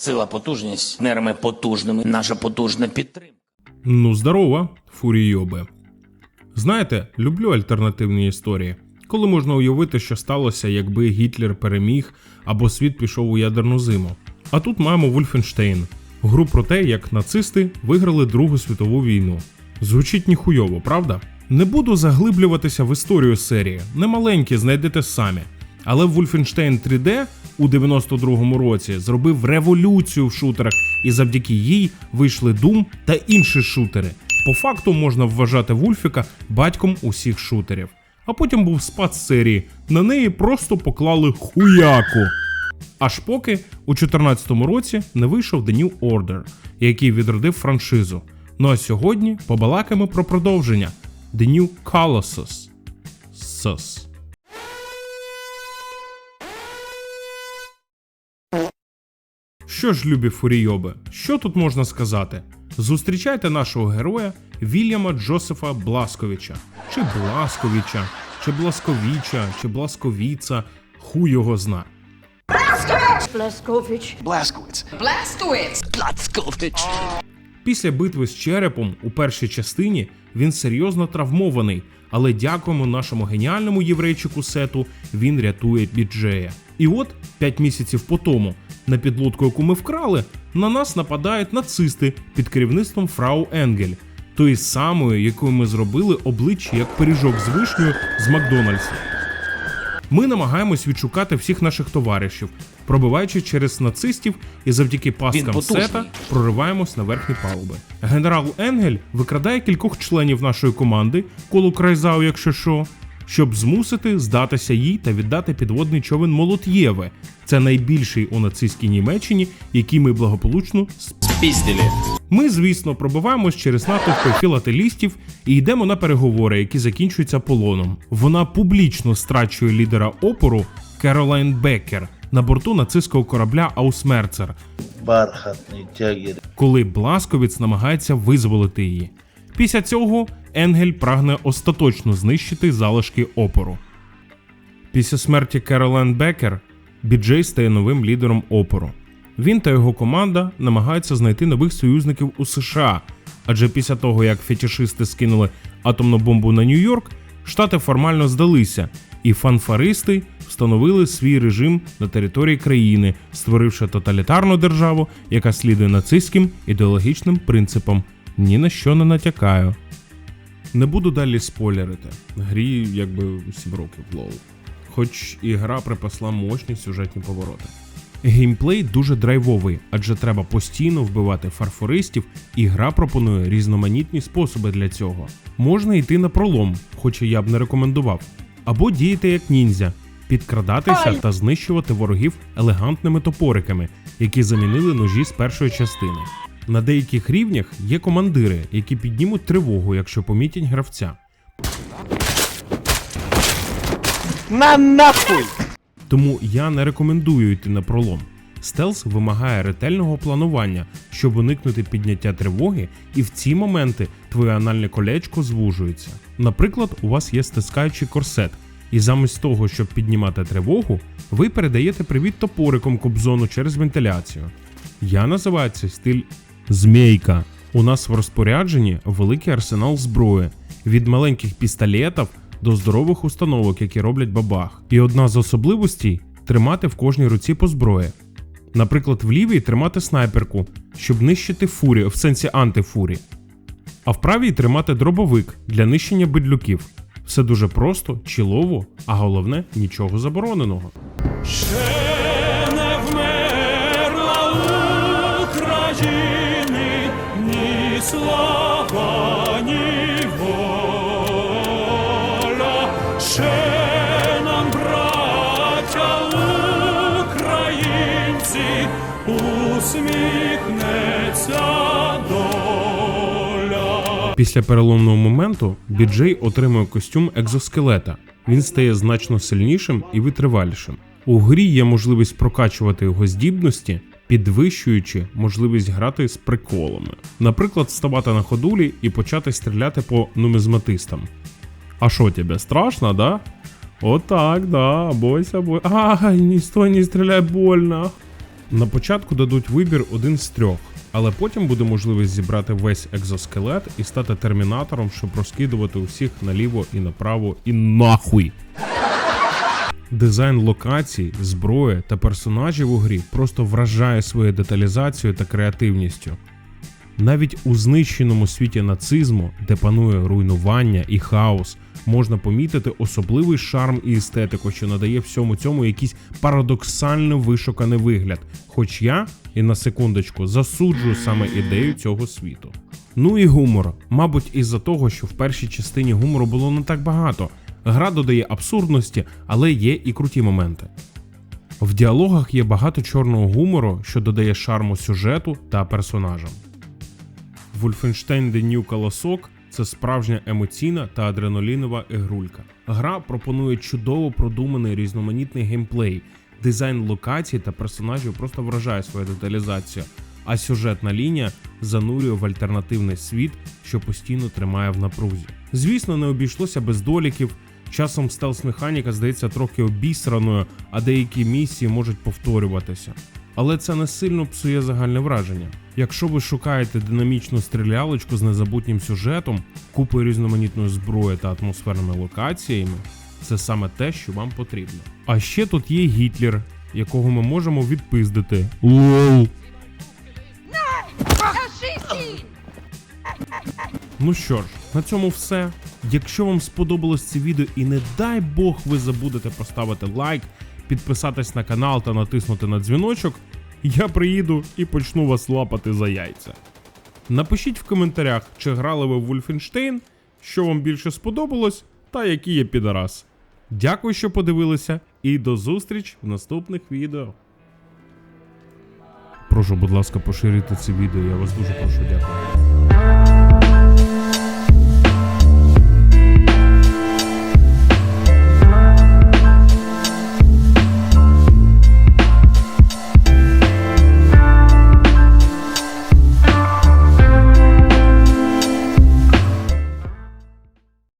Сила, потужність, нерми потужними, наша потужна підтримка. Ну, здорово, фурійоби. Знаєте, люблю альтернативні історії, коли можна уявити, що сталося, якби Гітлер переміг або світ пішов у ядерну зиму. А тут маємо Вольфенштейн, гру про те, як нацисти виграли Другу світову війну. Звучить ніхуйово, правда? Не буду заглиблюватися в історію серії, немаленькі знайдете самі. Але Wolfenstein 3D у 92-му році зробив революцію в шутерах, і завдяки їй вийшли Doom та інші шутери. По факту можна вважати Вульфіка батьком усіх шутерів. А потім був спад серії, на неї просто поклали хуяку. Аж поки у 2014 році не вийшов The New Order, який відродив франшизу. Ну а сьогодні побалакаємо про продовження The New Colossus. Сос. Що ж, любі фурійоби, що тут можна сказати? Зустрічайте нашого героя Вільяма Джосефа Бласковича, чи Бласковича, чи Бласковіча, чи Бласковіца, хуй його зна. Blazkowicz. Blaskowitz. Blastowitz. Blaskowitz. Після битви з черепом у першій частині він серйозно травмований, але дякуємо нашому геніальному єврейчику сету, він рятує біджея. І от, 5 місяців по тому, на підлодку, яку ми вкрали, на нас нападають нацисти під керівництвом фрау Енгель, тої самої, якою ми зробили обличчя як пиріжок з вишнею з Макдональдса. Ми намагаємось відшукати всіх наших товаришів, пробиваючи через нацистів і завдяки потужний. сета прориваємось на верхні палуби. Генерал Енгель викрадає кількох членів нашої команди, коло Крайзау, якщо що, щоб змусити здатися їй та віддати підводний човен Молот'єве. Це найбільший у нацистській Німеччині, який ми благополучно Спізділі. ми, звісно, пробиваємось через натовпи філателістів і йдемо на переговори, які закінчуються полоном. Вона публічно страчує лідера опору Керолайн Беккер на борту нацистського корабля Аусмерцер, бархатный тягер. коли Бласковіц намагається визволити її. Після цього Енгель прагне остаточно знищити залишки опору. Після смерті Керолайн Беккер Біджей стає новим лідером опору. Він та його команда намагаються знайти нових союзників у США, адже після того, як фетішисти скинули атомну бомбу на Нью-Йорк, штати формально здалися, і фанфаристи встановили свій режим на території країни, створивши тоталітарну державу, яка слідує нацистським ідеологічним принципам. Ні на що не натякаю. Не буду далі спойлерити. Грі якби 7 років лоу. Хоч і гра припасла мощні сюжетні повороти. Геймплей дуже драйвовий, адже треба постійно вбивати фарфористів, і гра пропонує різноманітні способи для цього. Можна йти на пролом, хоча я б не рекомендував, або діяти як ніндзя, підкрадатися та знищувати ворогів елегантними топориками, які замінили ножі з першої частини. На деяких рівнях є командири, які піднімуть тривогу, якщо помітять гравця. На нахуй! Тому я не рекомендую йти на пролом. Стелс вимагає ретельного планування, щоб уникнути підняття тривоги, і в ці моменти твоє анальне колечко звужується. Наприклад, у вас є стискаючий корсет, і замість того, щоб піднімати тривогу, ви передаєте привіт топориком кобзону через вентиляцію. Я називаю цей стиль змійка. У нас в розпорядженні великий арсенал зброї від маленьких пістолетів до здорових установок, які роблять бабах. І одна з особливостей тримати в кожній руці по зброї. Наприклад, в лівій тримати снайперку, щоб нищити фурі, в сенсі антифурі. А в правій тримати дробовик для нищення бидлюків. Все дуже просто, чілово, а головне нічого забороненого. Слава. Ще нам, браття українці, усміхнеться доля. Після переломного моменту Біджей отримує костюм екзоскелета. Він стає значно сильнішим і витривалішим. У грі є можливість прокачувати його здібності, підвищуючи можливість грати з приколами. Наприклад, вставати на ходулі і почати стріляти по нумізматистам. А що тебе страшно, да? Отак, да, бойся, бойся. Ай, не стой, не стріляй больно. На початку дадуть вибір один з трьох, але потім буде можливість зібрати весь екзоскелет і стати термінатором, щоб розкидувати усіх наліво і направо і нахуй. Дизайн локацій, зброї та персонажів у грі просто вражає своєю деталізацією та креативністю. Навіть у знищеному світі нацизму, де панує руйнування і хаос, можна помітити особливий шарм і естетику, що надає всьому цьому якийсь парадоксально вишуканий вигляд. Хоч я, і на секундочку, засуджую саме ідею цього світу. Ну і гумор. Мабуть, із-за того, що в першій частині гумору було не так багато. Гра додає абсурдності, але є і круті моменти. В діалогах є багато чорного гумору, що додає шарму сюжету та персонажам. Wolfenstein The New Колосок це справжня емоційна та адреналінова ігрулька. Гра пропонує чудово продуманий різноманітний геймплей, дизайн локацій та персонажів просто вражає своя деталізація, а сюжетна лінія занурює в альтернативний світ, що постійно тримає в напрузі. Звісно, не обійшлося без доліків. Часом стелс-механіка здається трохи обісраною, а деякі місії можуть повторюватися. Але це не сильно псує загальне враження. Якщо ви шукаєте динамічну стрілялочку з незабутнім сюжетом, купою різноманітної зброї та атмосферними локаціями, це саме те, що вам потрібно. А ще тут є Гітлер, якого ми можемо відпиздити. Лол. Ну що ж, на цьому все. Якщо вам сподобалось це відео і не дай Бог ви забудете поставити лайк, підписатись на канал та натиснути на дзвіночок, я приїду і почну вас лапати за яйця. Напишіть в коментарях, чи грали ви в Wolfenstein, що вам більше сподобалось, та який є підарас. Дякую, що подивилися, і до зустріч в наступних відео. Прошу, будь ласка, поширити це відео, я вас дуже прошу, дякую.